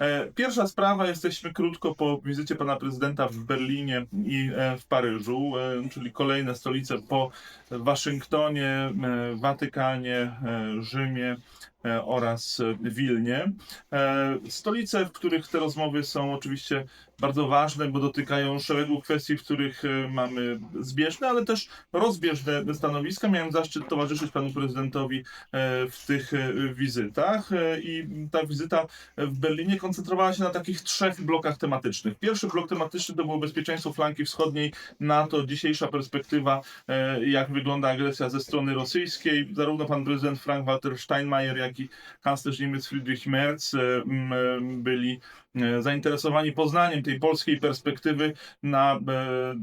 E, Pierwsza sprawa, jesteśmy krótko po wizycie pana prezydenta w Berlinie i e, w Paryżu, e, czyli kolejne stolice po Waszyngtonie, Watykanie, Rzymie oraz Wilnie. Stolice, w których te rozmowy są oczywiście bardzo ważne, bo dotykają szeregu kwestii, w których e, mamy zbieżne, ale też rozbieżne stanowiska. Miałem zaszczyt towarzyszyć panu prezydentowi e, w tych e, wizytach i ta wizyta w Berlinie koncentrowała się na takich trzech blokach tematycznych. Pierwszy blok tematyczny to było bezpieczeństwo flanki wschodniej NATO, dzisiejsza perspektywa, jak wygląda agresja ze strony rosyjskiej. Zarówno pan prezydent Frank-Walter Steinmeier, jak i kanclerz Niemiec Friedrich Merz byli zainteresowani poznaniem tej polskiej perspektywy na e,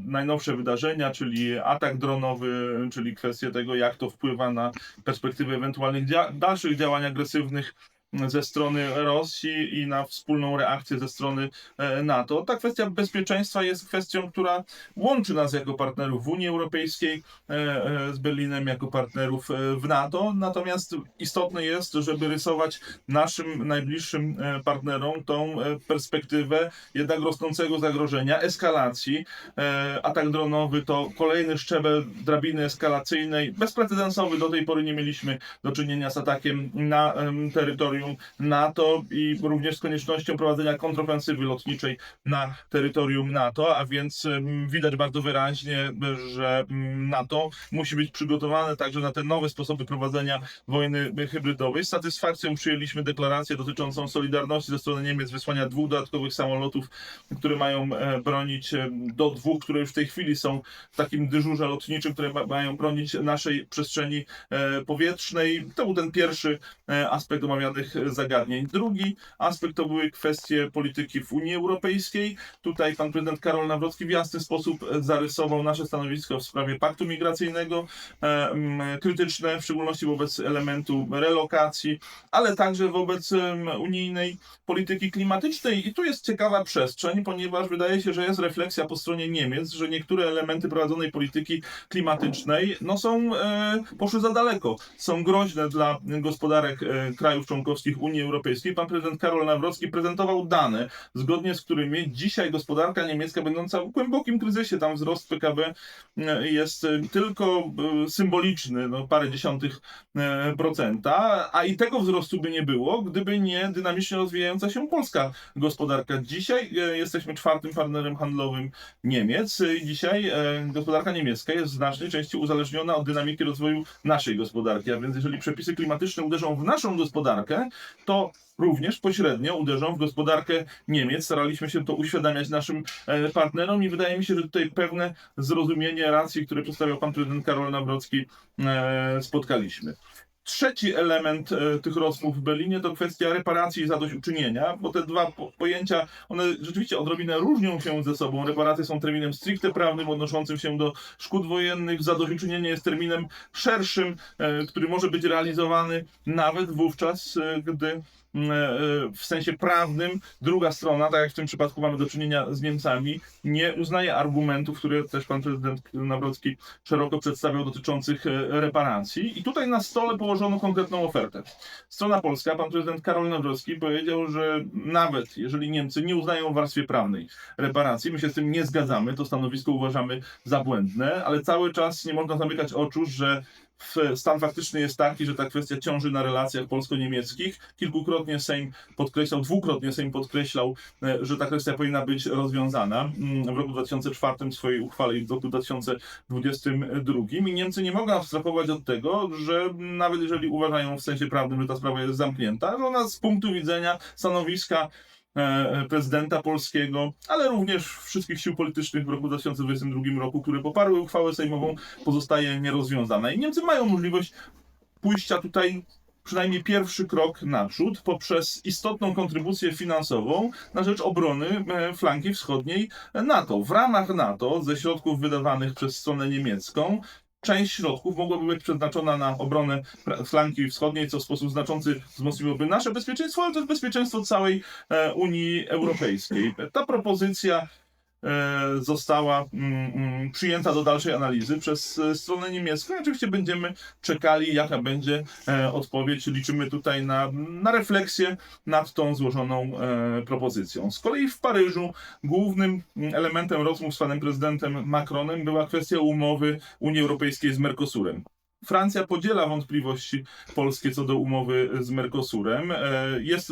najnowsze wydarzenia, czyli atak dronowy, czyli kwestię tego, jak to wpływa na perspektywę ewentualnych dalszych działań agresywnych ze strony Rosji i na wspólną reakcję ze strony e, NATO. Ta kwestia bezpieczeństwa jest kwestią, która łączy nas jako partnerów w Unii Europejskiej e, e, z Berlinem, jako partnerów w NATO. Natomiast istotne jest, żeby rysować naszym najbliższym partnerom tą perspektywę jednak rosnącego zagrożenia, eskalacji. Atak dronowy to kolejny szczebel drabiny eskalacyjnej, bezprecedensowy. Do tej pory nie mieliśmy do czynienia z atakiem na em, terytorium NATO i również z koniecznością prowadzenia kontrofensywy lotniczej na terytorium NATO, a więc widać bardzo wyraźnie, że NATO musi być przygotowane także na te nowe sposoby prowadzenia wojny hybrydowej. Z satysfakcją przyjęliśmy deklarację dotyczącą solidarności ze strony Niemiec, wysłania dwóch dodatkowych samolotów, które mają e, bronić do dwóch, które już w tej chwili są w takim dyżurze lotniczym, które ma, mają bronić naszej przestrzeni e, powietrznej. To był ten pierwszy e, aspekt omawianych e, zagadnień. Drugi aspekt to były kwestie polityki w Unii Europejskiej. Tutaj pan prezydent Karol Nawrocki w jasny sposób e, zarysował nasze stanowisko w sprawie paktu migracyjnego, e, krytyczne, w szczególności wobec elementu relokacji, ale także wobec unijnej polityki klimatycznej. I tu jest ciekawa przestrzeń, ponieważ wydaje się, że jest refleksja po stronie Niemiec, że niektóre elementy prowadzonej polityki klimatycznej no są, e, poszły za daleko, są groźne dla gospodarek krajów członkowskich Unii Europejskiej. Pan prezydent Karol Nawrocki prezentował dane, zgodnie z którymi dzisiaj gospodarka niemiecka będąca w głębokim kryzysie, tam wzrost PKB e, jest e, tylko e, symboliczny, no parę dziesiątych procenta, a i tego wzrostu by nie było, gdyby nie dynamicznie rozwijająca się polska gospodarka. Dzisiaj jesteśmy czwartym partnerem handlowym Niemiec i dzisiaj gospodarka niemiecka jest w znacznej części uzależniona od dynamiki rozwoju naszej gospodarki, a więc jeżeli przepisy klimatyczne uderzą w naszą gospodarkę, to również pośrednio uderzą w gospodarkę Niemiec. Staraliśmy się to uświadamiać naszym e, partnerom i wydaje mi się, że tutaj pewne zrozumienie racji, które przedstawiał pan prezydent Karol Nawrocki, e, spotkaliśmy. Trzeci element e, tych rozmów w Berlinie to kwestia reparacji i zadośćuczynienia, bo te dwa po pojęcia, one rzeczywiście odrobinę różnią się ze sobą. Reparacje są terminem stricte prawnym, odnoszącym się do szkód wojennych. Zadośćuczynienie jest terminem szerszym, e, który może być realizowany nawet wówczas, e, gdy w sensie prawnym druga strona, tak jak w tym przypadku mamy do czynienia z Niemcami, nie uznaje argumentów, które też pan prezydent Nawrocki szeroko przedstawiał dotyczących e, reparacji. I tutaj na stole położono konkretną ofertę. Strona polska, pan prezydent Karol Nawrocki powiedział, że nawet jeżeli Niemcy nie uznają w warstwie prawnej reparacji, my się z tym nie zgadzamy, to stanowisko uważamy za błędne, ale cały czas nie można zamykać oczu, że stan faktyczny jest taki, że ta kwestia ciąży na relacjach polsko-niemieckich. Kilkukrotnie Sejm podkreślał, dwukrotnie Sejm podkreślał, e, że ta kwestia powinna być rozwiązana mm, w roku 2004 w swojej uchwale i w roku 2022. I Niemcy nie mogą abstrahować od tego, że nawet jeżeli uważają w sensie prawnym, że ta sprawa jest zamknięta, że ona z punktu widzenia stanowiska prezydenta polskiego, ale również wszystkich sił politycznych w roku 2022 roku, które poparły uchwałę sejmową, pozostaje nierozwiązana. I Niemcy mają możliwość pójścia tutaj przynajmniej pierwszy krok naprzód poprzez istotną kontrybucję finansową na rzecz obrony e, flanki wschodniej NATO. W ramach NATO ze środków wydawanych przez stronę niemiecką Część środków mogłaby być przeznaczona na obronę flanki wschodniej, co w sposób znaczący wzmocniłoby nasze bezpieczeństwo, ale też bezpieczeństwo całej e, Unii Europejskiej. Ta propozycja została mm, mm, przyjęta do dalszej analizy przez e, stronę niemiecką. Oczywiście będziemy czekali, jaka będzie e, odpowiedź. Liczymy tutaj na, na refleksję nad tą złożoną e, propozycją. Z kolei w Paryżu głównym mm, elementem rozmów z panem prezydentem Macronem była kwestia umowy Unii Europejskiej z Mercosurem. Francja podziela wątpliwości polskie co do umowy z Mercosurem. E, Jest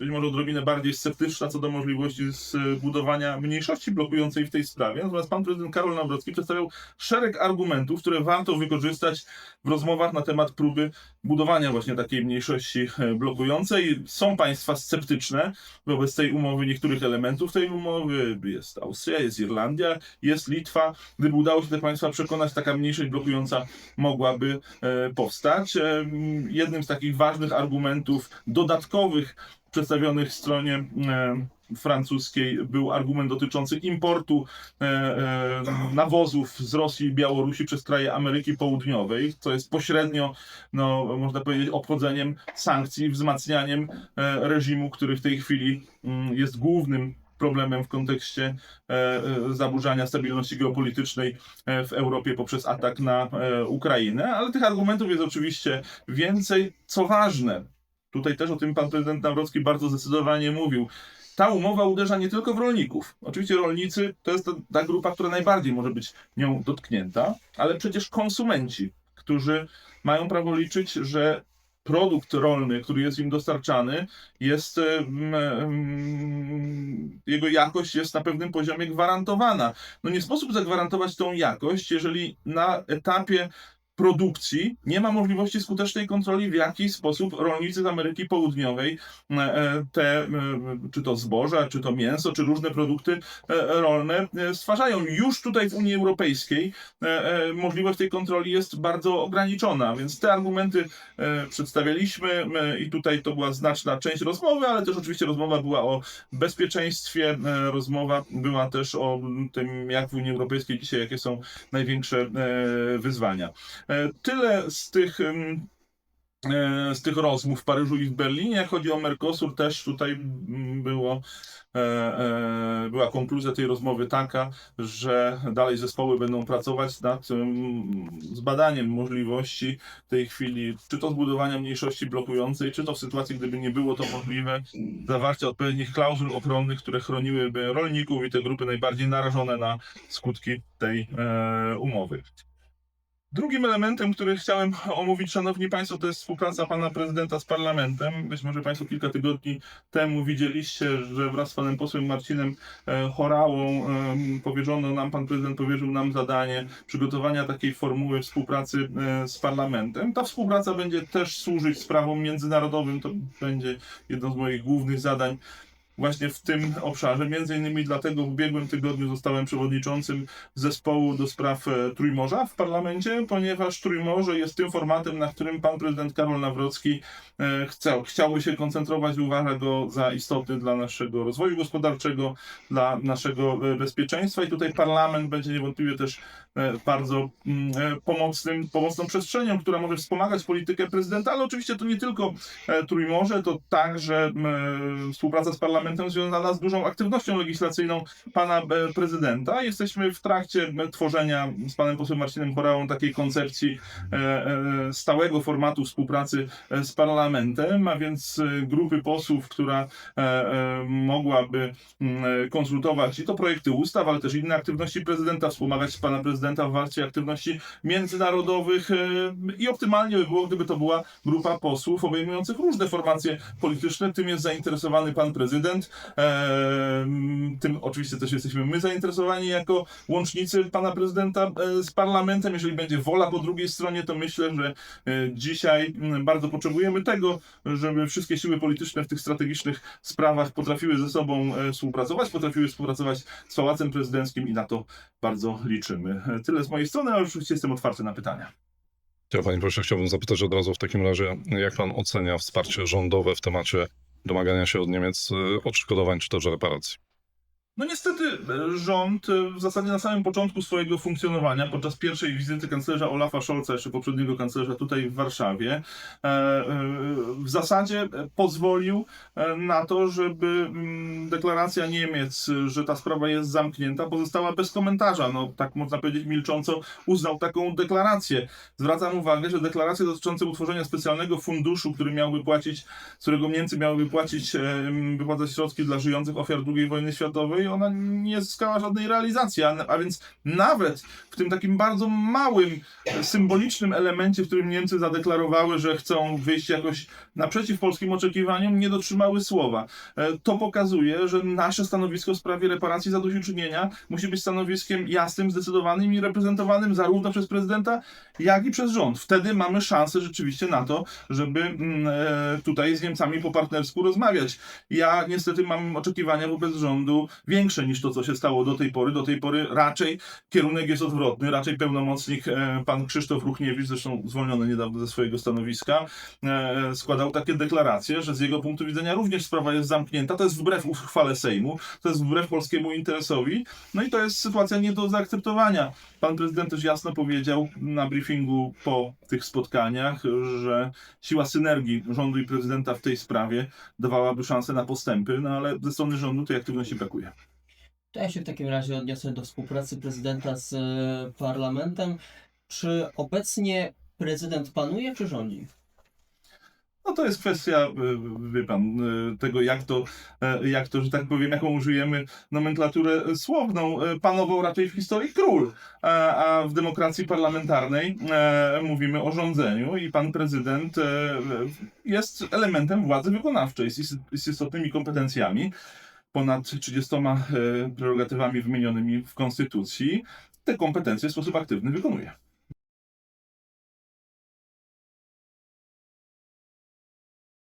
być może odrobinę bardziej sceptyczna co do możliwości zbudowania mniejszości blokującej w tej sprawie. Natomiast pan prezydent Karol Nawrocki przedstawiał szereg argumentów, które warto wykorzystać w rozmowach na temat próby budowania właśnie takiej mniejszości e, blokującej. Są państwa sceptyczne wobec tej umowy, niektórych elementów tej umowy. Jest Austria, jest Irlandia, jest Litwa. Gdyby udało się te państwa przekonać, taka mniejszość blokująca mogłaby e, powstać. E, Jednym z takich ważnych argumentów dodatkowych przedstawionych stronie e, francuskiej był argument dotyczący importu e, e, nawozów z Rosji i Białorusi przez kraje Ameryki Południowej, co jest pośrednio, no, można powiedzieć, obchodzeniem sankcji, wzmacnianiem reżimu, który w tej chwili mm, jest głównym problemem w kontekście zaburzania stabilności geopolitycznej w Europie poprzez atak na Ukrainę, ale tych argumentów jest oczywiście więcej. Co ważne, tutaj też o tym pan prezydent Nawrocki bardzo zdecydowanie mówił. Ta umowa uderza nie tylko w rolników. Oczywiście rolnicy to jest ta, grupa, która najbardziej może być nią dotknięta, ale przecież konsumenci, którzy mają prawo liczyć, że produkt rolny, który jest im dostarczany, jest mm, jego jakość jest na pewnym poziomie gwarantowana. No nie sposób zagwarantować tą jakość, jeżeli na etapie produkcji nie ma możliwości skutecznej kontroli, w jaki sposób rolnicy z Ameryki Południowej e, e, te, e, czy to zboża, czy to mięso, czy różne produkty rolne stwarzają. Już tutaj w Unii Europejskiej możliwość tej kontroli jest bardzo ograniczona, więc te argumenty przedstawialiśmy i tutaj to była znaczna część rozmowy, ale też oczywiście rozmowa była o bezpieczeństwie, rozmowa była też o tym, jak w Unii Europejskiej dzisiaj, jakie są największe wyzwania. E, Tyle z tych, e, z tych rozmów w Paryżu i w Berlinie. Jak chodzi o Mercosur, też tutaj było, e, była konkluzja tej rozmowy taka, że dalej zespoły będą pracować nad em, zbadaniem możliwości w tej chwili, czy to zbudowania mniejszości blokującej, czy to w sytuacji, gdyby nie było to możliwe, zawarcia odpowiednich klauzul ochronnych, które chroniłyby rolników i te grupy najbardziej narażone na skutki tej umowy. Drugim elementem, który chciałem omówić, Szanowni Państwo, to jest współpraca Pana Prezydenta z Parlamentem. Być może Państwo kilka tygodni temu widzieliście, że wraz z Panem Posłem Marcinem e, Chorałą em, powierzono nam, Pan Prezydent powierzył nam zadanie przygotowania takiej formuły współpracy e, z Parlamentem. Ta współpraca będzie też służyć sprawom międzynarodowym, to będzie jedno z moich głównych zadań właśnie w tym obszarze. Między innymi dlatego w ubiegłym tygodniu zostałem przewodniczącym zespołu do spraw e, Trójmorza w parlamencie, ponieważ Trójmorze jest tym formatem, na którym pan prezydent Karol Nawrocki e, chciał, chciałby się koncentrować i uważa go za istotny dla naszego rozwoju gospodarczego, dla naszego e, bezpieczeństwa i tutaj parlament będzie niewątpliwie też bardzo mm, pomocnym, pomocną przestrzenią, która może wspomagać politykę prezydenta, ale oczywiście to nie tylko Trójmorze, to także współpraca z parlamentem związana z dużą aktywnością legislacyjną pana e, prezydenta. Jesteśmy w trakcie m, tworzenia z panem posłem Marcinem Chorałą takiej koncepcji e, e, stałego formatu współpracy e, z parlamentem, a więc e, grupy posłów, która e, e, mogłaby m, konsultować i to projekty ustaw, ale też inne aktywności prezydenta, wspomagać pana prezydenta w walce aktywności międzynarodowych e, i optymalnie by było, gdyby to była grupa posłów obejmujących różne formacje polityczne. Tym jest zainteresowany pan prezydent. Tym oczywiście też jesteśmy my zainteresowani jako łącznicy pana prezydenta e, z parlamentem. Jeżeli będzie wola po drugiej stronie, to myślę, że e, dzisiaj m, bardzo potrzebujemy tego, żeby wszystkie siły polityczne w tych strategicznych sprawach potrafiły ze sobą e, współpracować, potrafiły współpracować z Pałacem Prezydenckim i na to bardzo liczymy. Tyle z mojej strony, ale oczywiście jestem otwarty na pytania. Ja, panie profesorze, chciałbym zapytać od razu w takim razie, jak pan ocenia wsparcie rządowe w temacie domagania się od Niemiec y, odszkodowań czy też reparacji? No niestety e, rząd e, w zasadzie na samym początku swojego funkcjonowania, podczas pierwszej wizyty kanclerza Olafa Scholza, jeszcze poprzedniego kanclerza tutaj w Warszawie, e, w zasadzie pozwolił na to, żeby mm, deklaracja Niemiec, że ta sprawa jest zamknięta, pozostała bez komentarza. No tak można powiedzieć milcząco uznał taką deklarację. Zwracam uwagę, że deklaracje dotyczące utworzenia specjalnego funduszu, który miałby płacić, z którego Niemcy miałyby płacić, wypłacać środki dla żyjących ofiar II wojny światowej, ona nie zyskała żadnej realizacji. A, a więc nawet w tym takim bardzo małym, symbolicznym elemencie, w którym Niemcy zadeklarowały, że chcą wyjść jakoś naprzeciw polskim oczekiwaniom, nie dotrzymały słowa. E, To pokazuje, że nasze stanowisko w sprawie reparacji zadośćuczynienia musi być stanowiskiem jasnym, zdecydowanym i reprezentowanym zarówno przez prezydenta, jak i przez rząd. Wtedy mamy szansę rzeczywiście na to, żeby mm, e, tutaj z Niemcami po partnersku rozmawiać. Ja niestety mam oczekiwania wobec rządu większe niż to, co się stało do tej pory. Do tej pory raczej kierunek jest odwrotny, raczej pełnomocnik e, pan Krzysztof Ruchniewicz, zresztą zwolniony niedawno ze swojego stanowiska, e, składał takie deklaracje, że z jego punktu widzenia również sprawa jest zamknięta. To jest wbrew uchwale Sejmu, to jest wbrew polskiemu interesowi, no i to jest sytuacja nie do zaakceptowania. Pan prezydent też jasno powiedział na briefingu po tych spotkaniach, że siła synergii rządu i prezydenta w tej sprawie dawałaby szansę na postępy, no ale ze strony rządu tej aktywności brakuje. To ja się w takim razie odniosę do współpracy prezydenta z e, parlamentem. Czy obecnie prezydent panuje, czy rządzi? No to jest kwestia, y, wie pan, y, tego jak to, e, jak to, że tak powiem, jaką użyjemy nomenklaturę słowną. E, Panował raczej w historii król, a w demokracji parlamentarnej e, mówimy o rządzeniu i pan prezydent e, jest elementem władzy wykonawczej z istotnymi kompetencjami, ponad 30 e, prerogatywami wymienionymi w Konstytucji. Te kompetencje w sposób aktywny wykonuje.